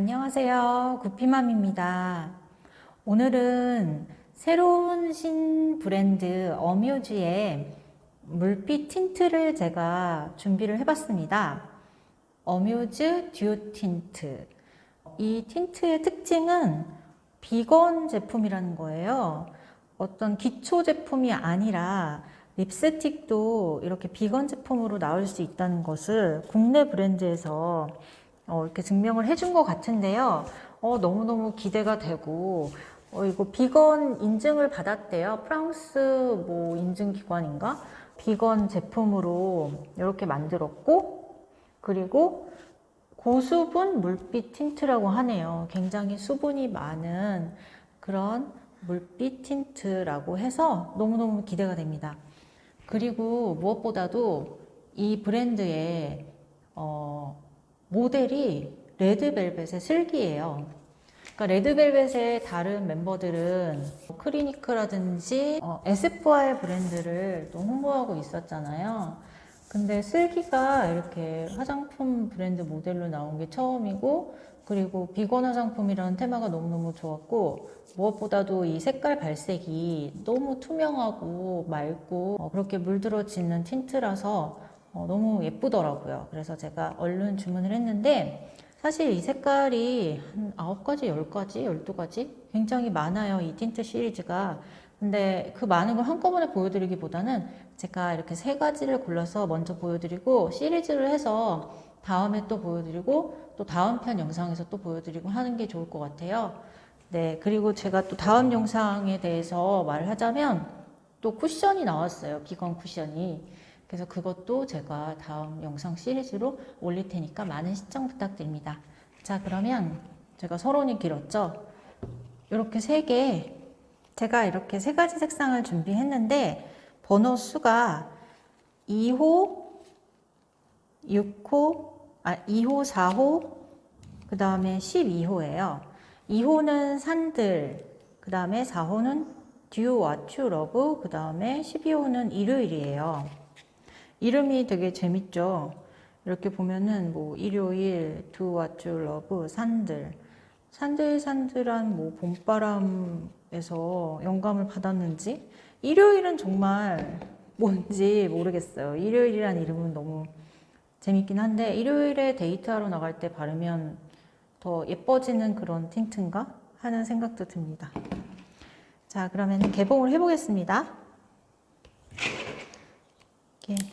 안녕하세요. 구피맘입니다. 오늘은 새로운 신 브랜드 어뮤즈의 물빛 틴트를 제가 준비를 해봤습니다. 어뮤즈 듀오 틴트. 이 틴트의 특징은 비건 제품이라는 거예요. 어떤 기초 제품이 아니라 립스틱도 이렇게 비건 제품으로 나올 수 있다는 것을 국내 브랜드에서 어, 이렇게 증명을 해준 것 같은데요. 어, 너무너무 기대가 되고, 어, 이거 비건 인증을 받았대요. 프랑스 뭐 인증기관인가? 비건 제품으로 이렇게 만들었고, 그리고 고수분 물빛 틴트라고 하네요. 굉장히 수분이 많은 그런 물빛 틴트라고 해서 너무너무 기대가 됩니다. 그리고 무엇보다도 이 브랜드의 어, 모델이 레드벨벳의 슬기예요. 그러니까 레드벨벳의 다른 멤버들은 크리니크라든지 어, 에스쁘아의 브랜드를 또 홍보하고 있었잖아요. 근데 슬기가 이렇게 화장품 브랜드 모델로 나온 게 처음이고 그리고 비건 화장품이라는 테마가 너무너무 좋았고 무엇보다도 이 색깔 발색이 너무 투명하고 맑고 어, 그렇게 물들어 지는 틴트라서 어, 너무 예쁘더라고요. 그래서 제가 얼른 주문을 했는데 사실 이 색깔이 한 9가지, 10가지, 12가지 굉장히 많아요. 이 틴트 시리즈가. 근데 그 많은 걸 한꺼번에 보여드리기보다는 제가 이렇게 세 가지를 골라서 먼저 보여드리고 시리즈를 해서 다음에 또 보여드리고 또 다음 편 영상에서 또 보여드리고 하는 게 좋을 것 같아요. 네, 그리고 제가 또 다음 영상에 대해서 말을 하자면 또 쿠션이 나왔어요. 비건 쿠션이. 그래서 그것도 제가 다음 영상 시리즈로 올릴 테니까 많은 시청 부탁드립니다. 자, 그러면 제가 서론이 길었죠? 이렇게 세 개, 제가 이렇게 세 가지 색상을 준비했는데, 번호 수가 2호, 6호, 아, 2호, 4호, 그 다음에 12호예요. 2호는 산들, 그 다음에 4호는 듀 와츄 러브, 그 다음에 12호는 일요일이에요. 이름이 되게 재밌죠. 이렇게 보면은 뭐 일요일, 두 와츄 러브, 산들. 산들산들한 뭐 봄바람에서 영감을 받았는지 일요일은 정말 뭔지 모르겠어요. 일요일이란 이름은 너무 재밌긴 한데 일요일에 데이트하러 나갈 때 바르면 더 예뻐지는 그런 틴트인가 하는 생각도 듭니다. 자, 그러면 개봉을 해보겠습니다. 이렇게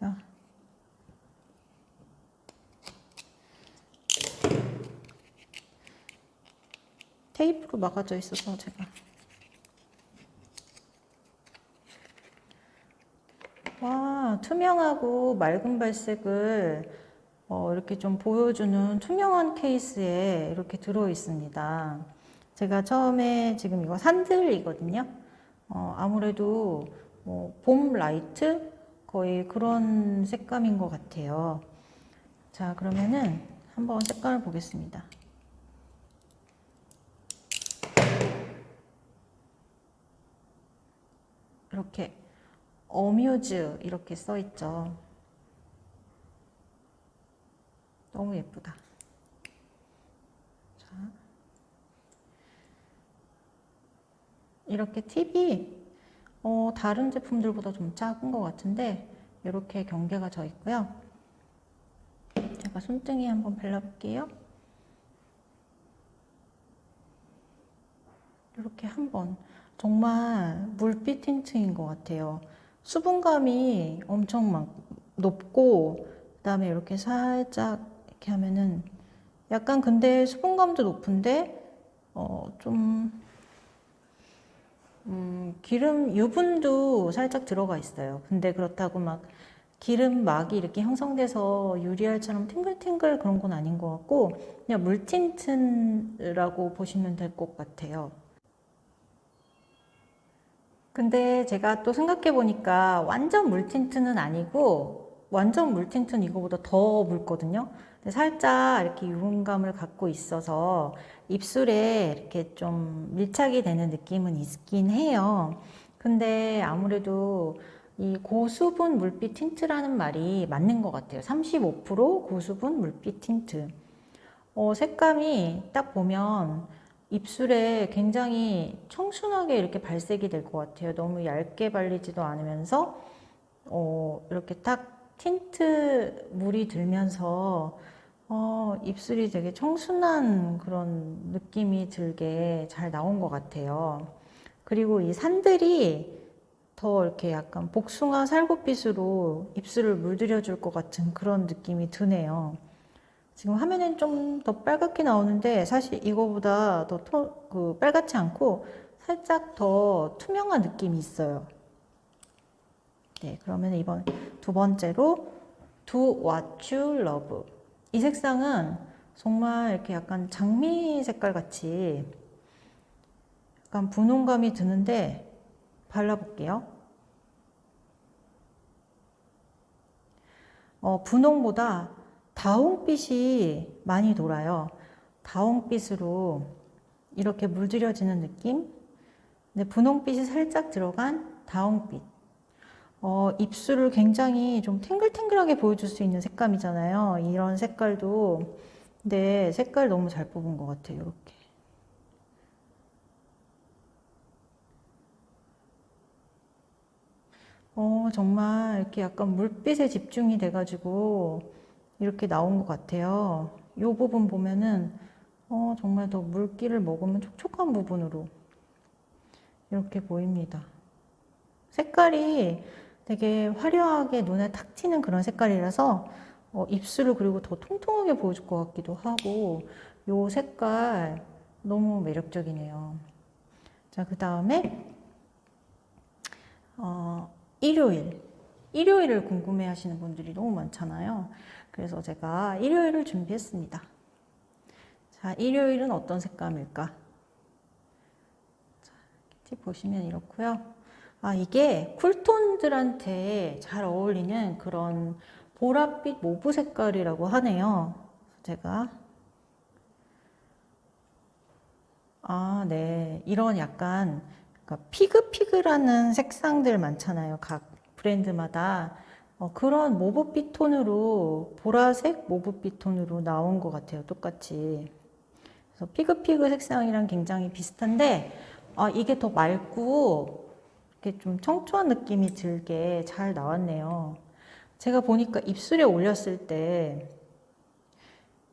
이거. 테이프로 막아져 있어서 제가 와 투명하고 맑은 발색을 어, 이렇게 좀 보여주는 투명한 케이스에 이렇게 들어 있습니다. 제가 처음에 지금 이거 산들이거든요. 어, 아무래도 뭐 봄 라이트 거의 그런 색감인 것 같아요. 자 그러면은 한번 색감을 보겠습니다. 이렇게 어뮤즈 이렇게 써 있죠. 너무 예쁘다. 자. 이렇게 팁이 어, 다른 제품들보다 좀 작은 것 같은데 이렇게 경계가 져 있고요. 제가 손등에 한번 발라볼게요. 이렇게 한번 정말 물빛 틴트인 것 같아요. 수분감이 엄청 막 높고 그다음에 이렇게 살짝 이렇게 하면은 약간 근데 수분감도 높은데 어좀 음, 기름 유분도 살짝 들어가 있어요. 근데 그렇다고 막 기름 막이 이렇게 형성돼서 유리알처럼 탱글탱글 그런 건 아닌 것 같고 그냥 물 틴트라고 보시면 될 것 같아요. 근데 제가 또 생각해 보니까 완전 물 틴트는 아니고 완전 물 틴트는 이거보다 더 묽거든요. 근데 살짝 이렇게 유분감을 갖고 있어서 입술에 이렇게 좀 밀착이 되는 느낌은 있긴 해요. 근데 아무래도 이 고수분 물빛 틴트라는 말이 맞는 것 같아요. 35% 고수분 물빛 틴트. 어, 색감이 딱 보면 입술에 굉장히 청순하게 이렇게 발색이 될 것 같아요. 너무 얇게 발리지도 않으면서 어, 이렇게 딱 틴트 물이 들면서 어, 입술이 되게 청순한 그런 느낌이 들게 잘 나온 것 같아요. 그리고 이 산들이 더 이렇게 약간 복숭아 살구빛으로 입술을 물들여 줄 것 같은 그런 느낌이 드네요. 지금 화면엔 좀 더 빨갛게 나오는데 사실 이거보다 더 토, 그 빨갛지 않고 살짝 더 투명한 느낌이 있어요. 네, 그러면 이번 두 번째로 Do What You Love. 이 색상은 정말 이렇게 약간 장미 색깔 같이 약간 분홍감이 드는데 발라볼게요. 어, 분홍보다 다홍빛이 많이 돌아요. 다홍빛으로 이렇게 물들여지는 느낌? 근데 분홍빛이 살짝 들어간 다홍빛. 어, 입술을 굉장히 좀 탱글탱글하게 보여줄 수 있는 색감이잖아요. 이런 색깔도. 근데 색깔 너무 잘 뽑은 것 같아요. 이렇게. 어, 정말 이렇게 약간 물빛에 집중이 돼가지고 이렇게 나온 것 같아요. 이 부분 보면은 어, 정말 더 물기를 머금은 촉촉한 부분으로 이렇게 보입니다. 색깔이 되게 화려하게 눈에 탁 튀는 그런 색깔이라서 어, 입술을 그리고 더 통통하게 보여줄 것 같기도 하고 이 색깔 너무 매력적이네요. 자, 그 다음에 어, 일요일. 일요일을 궁금해 하시는 분들이 너무 많잖아요. 그래서 제가 일요일을 준비했습니다. 자, 일요일은 어떤 색감일까? 자, 팁 보시면 이렇고요. 아, 이게 쿨톤들한테 잘 어울리는 그런 보랏빛 모브 색깔이라고 하네요. 제가 아, 네. 이런 약간 그러니까 피그피그라는 색상들 많잖아요. 각 브랜드마다. 어, 그런 모브빛 톤으로, 보라색 모브빛 톤으로 나온 것 같아요. 똑같이. 그래서 피그피그 색상이랑 굉장히 비슷한데, 아, 이게 더 맑고, 이렇게 좀 청초한 느낌이 들게 잘 나왔네요. 제가 보니까 입술에 올렸을 때,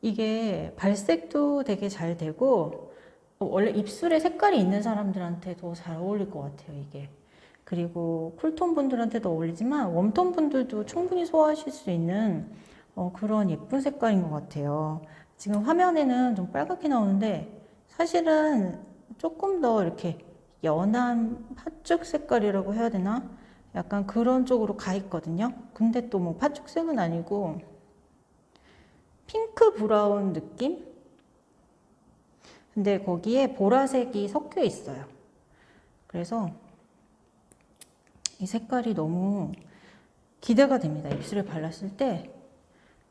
이게 발색도 되게 잘 되고, 어, 원래 입술에 색깔이 있는 사람들한테도 잘 어울릴 것 같아요, 이게. 그리고 쿨톤 분들한테도 어울리지만 웜톤 분들도 충분히 소화하실 수 있는 어, 그런 예쁜 색깔인 것 같아요. 지금 화면에는 좀 빨갛게 나오는데 사실은 조금 더 이렇게 연한 팥죽 색깔이라고 해야 되나? 약간 그런 쪽으로 가 있거든요. 근데 또 뭐 팥죽색은 아니고 핑크 브라운 느낌? 근데 거기에 보라색이 섞여 있어요. 그래서 이 색깔이 너무 기대가 됩니다. 입술에 발랐을 때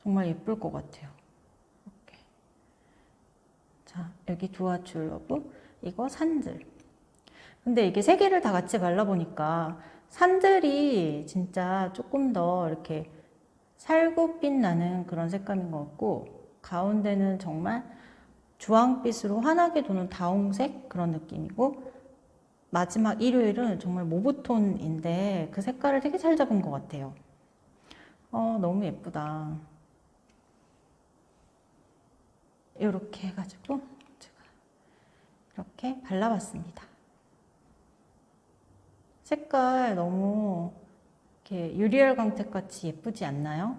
정말 예쁠 것 같아요. 이렇게. 자, 여기 두아줄 러브, 이거 산들. 근데 이게 세 개를 다 같이 발라보니까 산들이 진짜 조금 더 이렇게 살구빛 나는 그런 색감인 것 같고, 가운데는 정말 주황빛으로 환하게 도는 다홍색 그런 느낌이고 마지막 일요일은 정말 모브톤인데 그 색깔을 되게 잘 잡은 것 같아요. 어, 너무 예쁘다. 이렇게 해가지고 제가 이렇게 발라봤습니다. 색깔 너무 이렇게 유리알 광택 같이 예쁘지 않나요?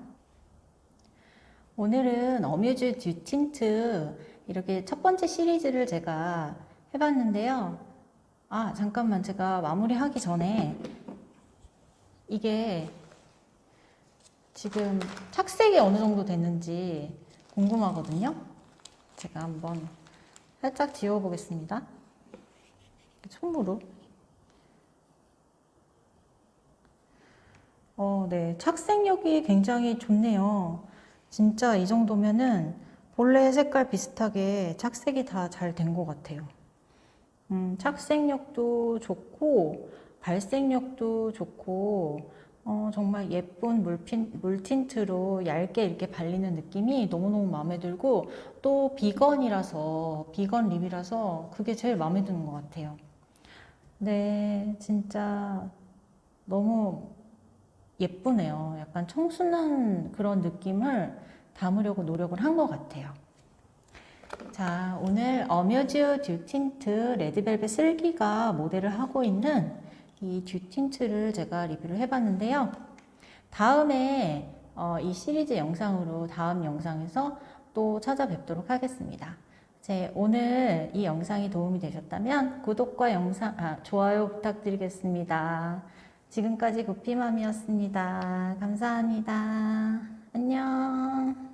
오늘은 어뮤즈 듀 틴트 이렇게 첫 번째 시리즈를 제가 해봤는데요. 아, 잠깐만. 제가 마무리하기 전에 이게 지금 착색이 어느 정도 됐는지 궁금하거든요. 제가 한번 살짝 지워보겠습니다. 손으로. 어, 네. 착색력이 굉장히 좋네요. 진짜 이 정도면은 본래 색깔 비슷하게 착색이 다 잘 된 것 같아요. 음, 착색력도 좋고 발색력도 좋고 어, 정말 예쁜 물핀, 물틴트로 얇게 이렇게 발리는 느낌이 너무너무 마음에 들고 또 비건이라서 비건 립이라서 그게 제일 마음에 드는 것 같아요. 네, 진짜 너무 예쁘네요. 약간 청순한 그런 느낌을 담으려고 노력을 한 것 같아요. 자, 오늘 어뮤즈 듀 틴트 레드벨벳 슬기가 모델을 하고 있는 이 듀 틴트를 제가 리뷰를 해봤는데요. 다음에 어, 이 시리즈 영상으로 다음 영상에서 또 찾아뵙도록 하겠습니다. 제 오늘 이 영상이 도움이 되셨다면 구독과 영상, 아, 좋아요 부탁드리겠습니다. 지금까지 구피맘이었습니다. 감사합니다. 안녕.